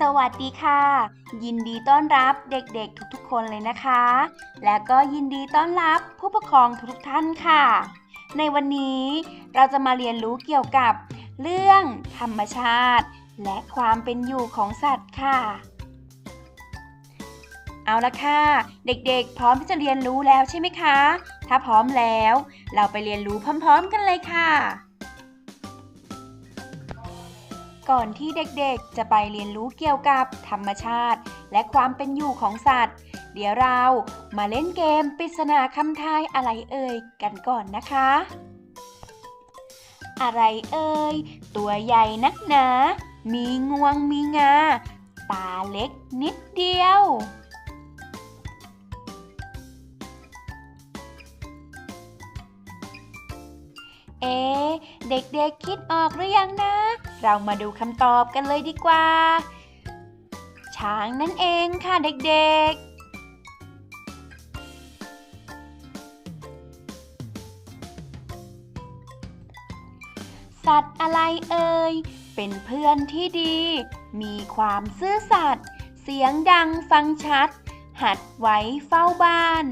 สวัสดีค่ะ ยินดีต้อนรับเด็กๆทุกๆคนเลยนะคะ และก็ยินดีต้อนรับผู้ปกครองทุกๆท่านค่ะ ในวันนี้เราจะมาเรียนรู้เกี่ยวกับ เรื่องธรรมชาติ และความเป็นอยู่ของสัตว์ค่ะ เอาละค่ะ เด็กๆ พร้อมที่จะเรียนรู้แล้วใช่ไหมคะ ถ้าพร้อมแล้ว เราไปเรียนรู้พร้อม ๆ กันเลยค่ะ ก่อนที่เด็กๆ จะไปเรียนรู้เกี่ยวกับธรรมชาติ และความเป็นอยู่ของสัตว์ เดี๋ยวเรามาเล่นเกมปริศนาคำทายอะไรเอ่ยกันก่อนนะคะ อะไรเอ่ยตัวใหญ่นักหนา มีงวงมีงา ตาเล็กนิดเดียว เอ๊เด็กๆคิดออกหรือยังนะ เรามาดูคำตอบกันเลยดีกว่า ช้างนั่นเองค่ะเด็กๆสัตว์อะไรเอ่ย เป็นเพื่อนที่ดี มีความซื่อสัตย์ เสียงดังฟังชัด หัดไว้เฝ้าบ้าน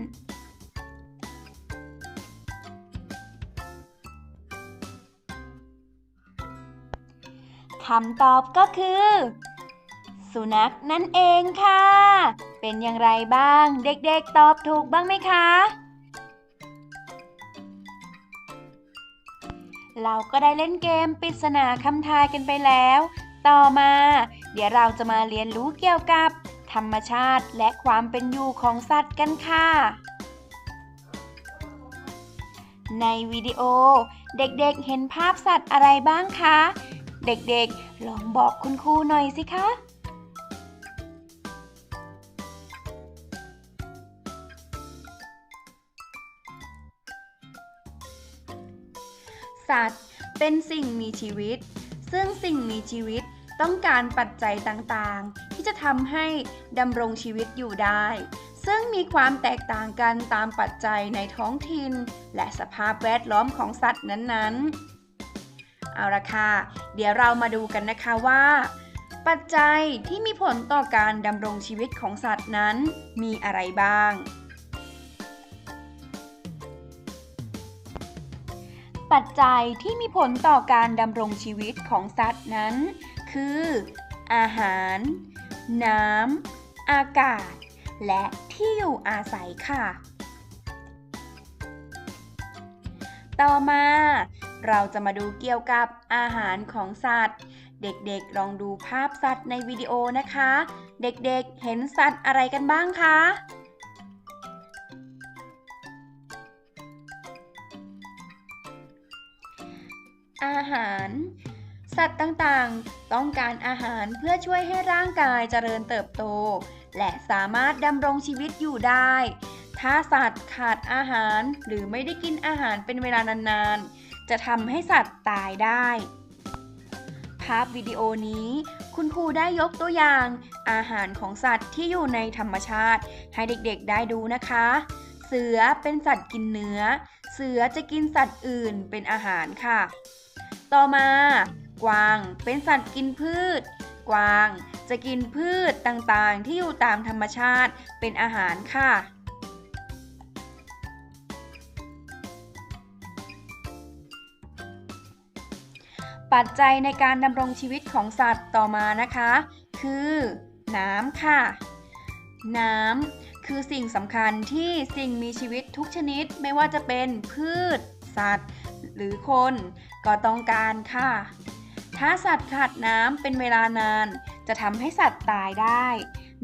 คำตอบก็คือ สุนัขนั่นเองค่ะ เป็นอย่างไรบ้าง เด็กๆตอบถูกบ้างไหมคะ เราก็ได้เล่นเกมปริศนาคำทายกันไปแล้ว ต่อมา เดี๋ยวเราจะมาเรียนรู้เกี่ยวกับ ธรรมชาติและความเป็นอยู่ของสัตว์กันค่ะในวิดีโอ เด็กๆเห็นภาพสัตว์อะไรบ้างคะ เด็กๆ ลองบอกคุณครูหน่อยสิคะสัตว์เป็นสิ่งมีชีวิต ซึ่งสิ่งมีชีวิตต้องการปัจจัยต่างๆ ที่จะทำให้ดำรงชีวิตอยู่ได้ ซึ่งมีความแตกต่างกันตามปัจจัยในท้องถิ่น และสภาพแวดล้อมของสัตว์นั้นๆ เอาละค่ะ เดี๋ยวเรามาดูกันนะคะว่า ปัจจัยที่มีผลต่อการดำรงชีวิตของสัตว์นั้นมีอะไรบ้าง ปัจจัยที่มีผลต่อการดำรงชีวิตของสัตว์นั้น คือ อาหาร น้ำ อากาศ และที่อยู่อาศัยค่ะ ต่อมา เราจะมาดูเกี่ยวกับอาหารของสัตว์ เด็กๆลองดูภาพสัตว์ในวิดีโอนะคะ เด็กๆเห็นสัตว์อะไรกันบ้างคะ อาหาร สัตว์ต่างๆ ต้องการอาหารเพื่อช่วยให้ร่างกายเจริญเติบโต และสามารถดำรงชีวิตอยู่ได้ ถ้าสัตว์ขาดอาหารหรือไม่ได้กินอาหารเป็นเวลานานๆ จะทำให้สัตว์ตายได้ ภาพวิดีโอนี้ คุณครูได้ยกตัวอย่างอาหารของสัตว์ที่อยู่ในธรรมชาติ ให้เด็กๆได้ดูนะคะ เสือเป็นสัตว์กินเนื้อ เสือจะกินสัตว์อื่นเป็นอาหารค่ะ ต่อมา กวางเป็นสัตว์กินพืช กวางจะกินพืชต่างๆ ที่อยู่ตามธรรมชาติเป็นอาหารค่ะ ปัจจัยในการดำรงชีวิตของสัตว์ต่อมานะคะ คือ น้ำค่ะ น้ำคือสิ่งสำคัญที่สิ่งมีชีวิตทุกชนิดไม่ว่าจะเป็นพืช สัตว์ หรือคน ก็ต้องการค่ะ ถ้าสัตว์ขาดน้ำเป็นเวลานาน จะทำให้สัตว์ตายได้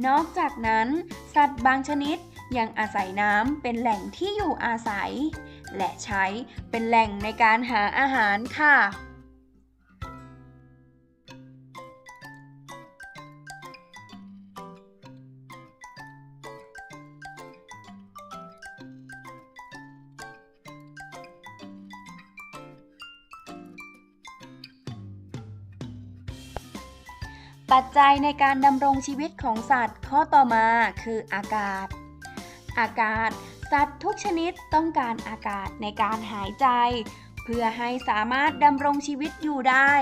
นอกจากนั้น สัตว์บางชนิดยังอาศัยน้ำเป็นแหล่งที่อยู่อาศัย และใช้เป็นแหล่งในการหาอาหารค่ะ ปัจจัยในการดำรงชีวิตของสัตว์ข้อต่อมาคืออากาศ อากาศ สัตว์ทุกชนิดต้องการอากาศในการหายใจ เพื่อให้สามารถดำรงชีวิตอยู่ได้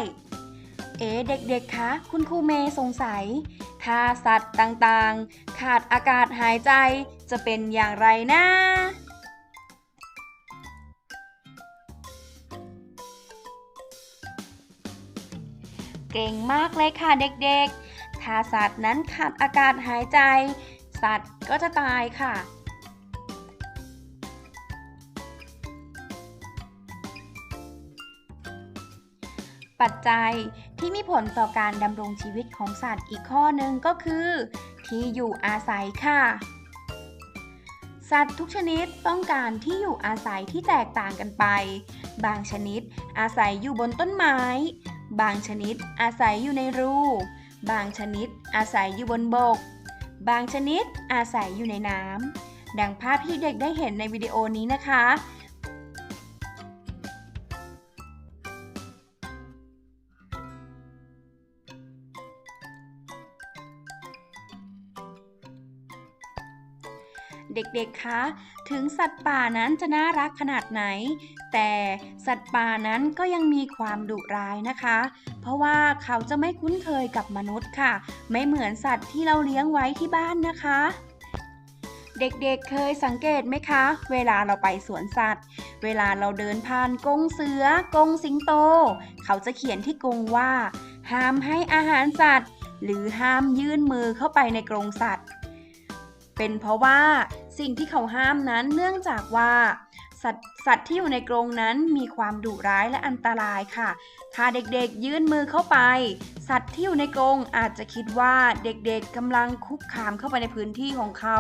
เอ๋เด็กๆ คะ คุณครูเมย์สงสัย ถ้าสัตว์ต่างๆ ขาดอากาศหายใจจะเป็นอย่างไรนะ เก่งมากเลยค่ะเด็กๆ ถ้าสัตว์นั้นขาดอากาศหายใจ สัตว์ก็จะตายค่ะ ปัจจัยที่มีผลต่อการดำรงชีวิตของสัตว์อีกข้อหนึ่งก็คือ ที่อยู่อาศัยค่ะ สัตว์ทุกชนิดต้องการที่อยู่อาศัยที่แตกต่างกันไป บางชนิดอาศัยอยู่บนต้นไม้ บางชนิดอาศัยอยู่ในรู บางชนิดอาศัยอยู่บนบก บางชนิดอาศัยอยู่ในน้ำดังภาพที่เด็กได้เห็นในวิดีโอนี้นะคะ เด็กๆ คะ ถึงสัตว์ป่านั้นจะน่ารักขนาดไหน แต่สัตว์ป่านั้นก็ยังมีความดุร้ายนะคะ เพราะว่าเขาจะไม่คุ้นเคยกับมนุษย์ค่ะ ไม่เหมือนสัตว์ที่เราเลี้ยงไว้ที่บ้านนะคะ เด็กๆเเคยสังเกตไหมคะ เวลาเราไปสวนสัตว์ เวลาเราเดินผ่านกงเสือกงสิงโต เขาจะเขียนที่กงว่า ห้ามให้อาหารสัตว์ หรือห้ามยื่นมือเข้าไปในกรงสัตว์เป็นเพราะว่า สิ่งที่เขาห้ามนั้นเนื่องจากว่าสัตว์สัตว์ที่อยู่ในกรงนั้นมีความดุร้ายและอันตรายค่ะ ถ้าเด็กๆยื่นมือเข้าไป สัตว์ที่อยู่ในกรงอาจจะคิดว่าเด็กๆกำลังคุกคามเข้าไปในพื้นที่ของเขา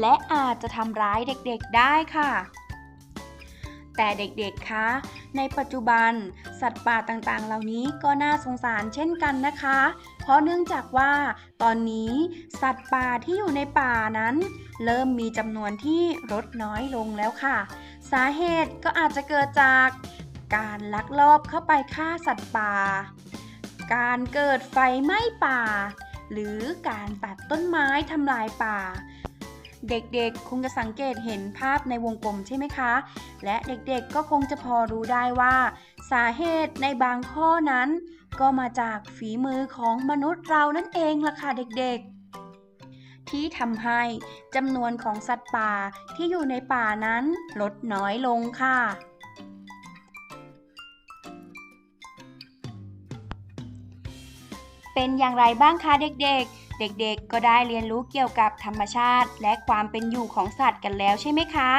และอาจจะทำร้ายเด็กๆได้ค่ะ แต่เด็กๆ คะ ในปัจจุบัน สัตว์ป่าต่างๆ เหล่านี้ก็น่าสงสารเช่นกันนะคะ เพราะเนื่องจากว่าตอนนี้สัตว์ป่าที่อยู่ในป่านั้น เริ่มมีจำนวนที่ลดน้อยลงแล้วค่ะ สาเหตุก็อาจจะเกิดจากการลักลอบเข้าไปฆ่าสัตว์ป่า การเกิดไฟไหม้ป่า หรือการตัดต้นไม้ทำลายป่า เด็กๆ คงจะสังเกตเห็นภาพในวงกลมใช่ไหมคะ และเด็กๆ ก็คงจะพอรู้ได้ว่า สาเหตุในบางข้อนั้น ก็มาจากฝีมือของมนุษย์เรานั่นเองล่ะค่ะเด็กๆที่ทำให้จำนวนของสัตว์ป่าที่อยู่ในป่านั้นลดน้อยลงค่ะ เป็นอย่างไรบ้างคะเด็กๆ เด็กๆ ก็ได้เรียนรู้เกี่ยวกับธรรมชาติ และความเป็นอยู่ของสัตว์กันแล้วใช่ไหมคะ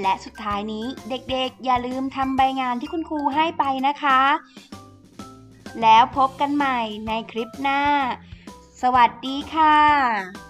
และสุดท้ายนี้เด็กๆ อย่าลืมทำใบงานที่คุณครูให้ไปนะคะ แล้วพบกันใหม่ในคลิปหน้า สวัสดีค่ะ